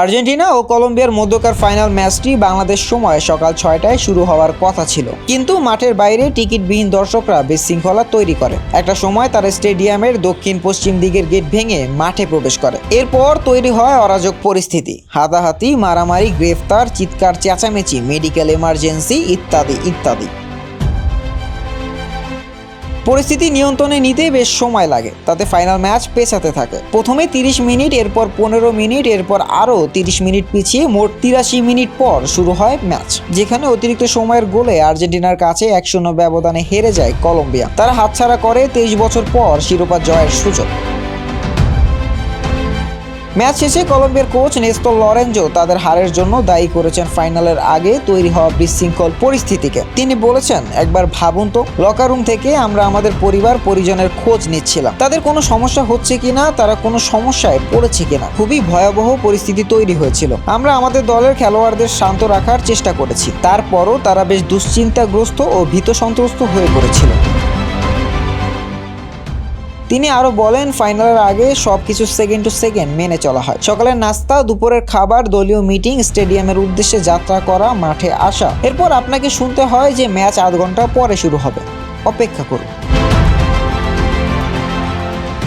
Argentina ও কলম্বিয়ার মধ্যকার final ম্যাচটি বাংলাদেশ সময় সকাল ছয়টায় শুরু হওয়ার কথা ছিল। কিন্তু মাঠের বাইরে টিকিটবিহীন দর্শকরা বিশৃঙ্খলা তৈরি করে। একটা সময় তারা স্টেডিয়ামের দক্ষিণ পশ্চিম দিকের গেট ভেঙে মাঠে প্রবেশ করে। এরপর তৈরি হয় অরাজক পরিস্থিতি। হাতাহাতি, মারামারি, গ্রেফতার, চিৎকার, চেঁচামেচি, মেডিকেল এমার্জেন্সি ইত্যাদি ইত্যাদি। পরিস্থিতি নিয়ন্ত্রণে নিতে বেশ সময় লাগে, তাতে ফাইনাল ম্যাচ পেছাতে থাকে। প্রথমে তিরিশ মিনিট, এরপর পনেরো মিনিট, এরপর আরও তিরিশ মিনিট পিছিয়ে মোট তিরাশি মিনিট পর শুরু হয় ম্যাচ, যেখানে অতিরিক্ত সময়ের গোলে আর্জেন্টিনার কাছে এক শূন্য ব্যবধানে হেরে যায় কলম্বিয়া। তারা হাতছাড়া করে তেইশ বছর পর শিরোপা জয়ের সুযোগ। ম্যাচ শেষে কলম্বিয়ার কোচ নেস্তর লরেঞ্জো তাদের হারের জন্য দায়ী করেছেন ফাইনালের আগে তৈরি হওয়া বিশৃঙ্খল পরিস্থিতিকে। তিনি বলেছেন, একবার ভাবুন তো লকার রুম থেকে আমরা আমাদের পরিবার, পরিজনের খোঁজ নিচ্ছিলাম। তাদের কোনো সমস্যা হচ্ছে কিনা তারা কোনো সমস্যায় পড়েছে কিনা খুবই ভয়াবহ পরিস্থিতি তৈরি হয়েছিল। আমরা আমাদের দলের খেলোয়াড়দের শান্ত রাখার চেষ্টা করেছি। তারপরও তারা বেশ দুশ্চিন্তাগ্রস্ত ও ভীত সন্ত্রস্ত হয়ে পড়েছিল। তিনি আরও বলেন, ফাইনালের আগে সবকিছু সেকেন্ড টু সেকেন্ড মেনে চলা হয়। সকালের নাস্তা, দুপুরের খাবার, দলীয় মিটিং, স্টেডিয়ামের উদ্দেশ্যে যাত্রা করা, মাঠে আসা। এরপর আপনাকে শুনতে হয় যে ম্যাচ আধ ঘণ্টা পরে শুরু হবে। অপেক্ষা করুন।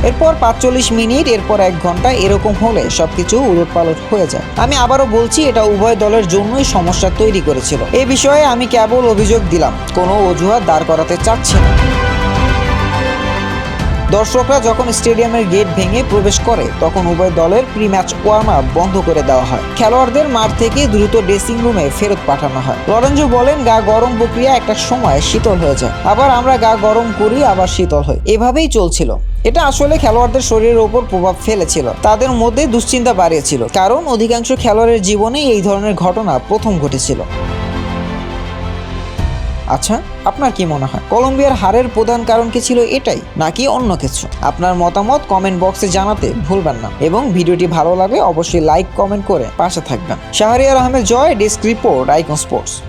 এরপর পাঁচচল্লিশ মিনিট, এরপর এক ঘণ্টা এরকম হলে সবকিছু উলটপালট হয়ে যায়। আমি আবারও বলছি, এটা উভয় দলের জন্যই সমস্যা তৈরি করেছিল। এ বিষয়ে আমি কেবল অভিযোগ দিলাম, কোনো অজুহাত দাঁড় করাতে চাচ্ছি না। দর্শকরা যখন স্টেডিয়ামের গেট ভেঙে প্রবেশ করে, তখন উভয় দলের প্রি ম্যাচ ওয়ার্ম আপ বন্ধ করে দেওয়া হয়। খেলোয়াড়দের মাঠ থেকে দ্রুত ড্রেসিং রুমে ফেরত পাঠানো হয়। লরেঞ্জো বলেন, গা গরম প্রক্রিয়া একটা সময় শীতল হয়ে যায়। আবার আমরা গা গরম করি, আবার শীতল হয় এভাবেই চলছিল। এটা আসলে খেলোয়াড়দের শরীরের ওপর প্রভাব ফেলেছিল। তাদের মধ্যে দুশ্চিন্তা বাড়িয়েছিল। কারণ অধিকাংশ খেলোয়াড়ের জীবনে এই ধরনের ঘটনা প্রথম ঘটেছিল। আচ্ছা আপনার কি মনে হয়? কলম্বিয়ার হারের প্রধান কারণ কি ছিল এটাই, নাকি অন্য কিছু? আপনার মতামত কমেন্ট বক্সে জানাতে ভুলবেন না। এবং ভিডিওটি ভালো লাগলে অবশ্যই লাইক কমেন্ট করে পাশে থাকবেন। Shahriar Ahmed Joy, desk report, icon sports.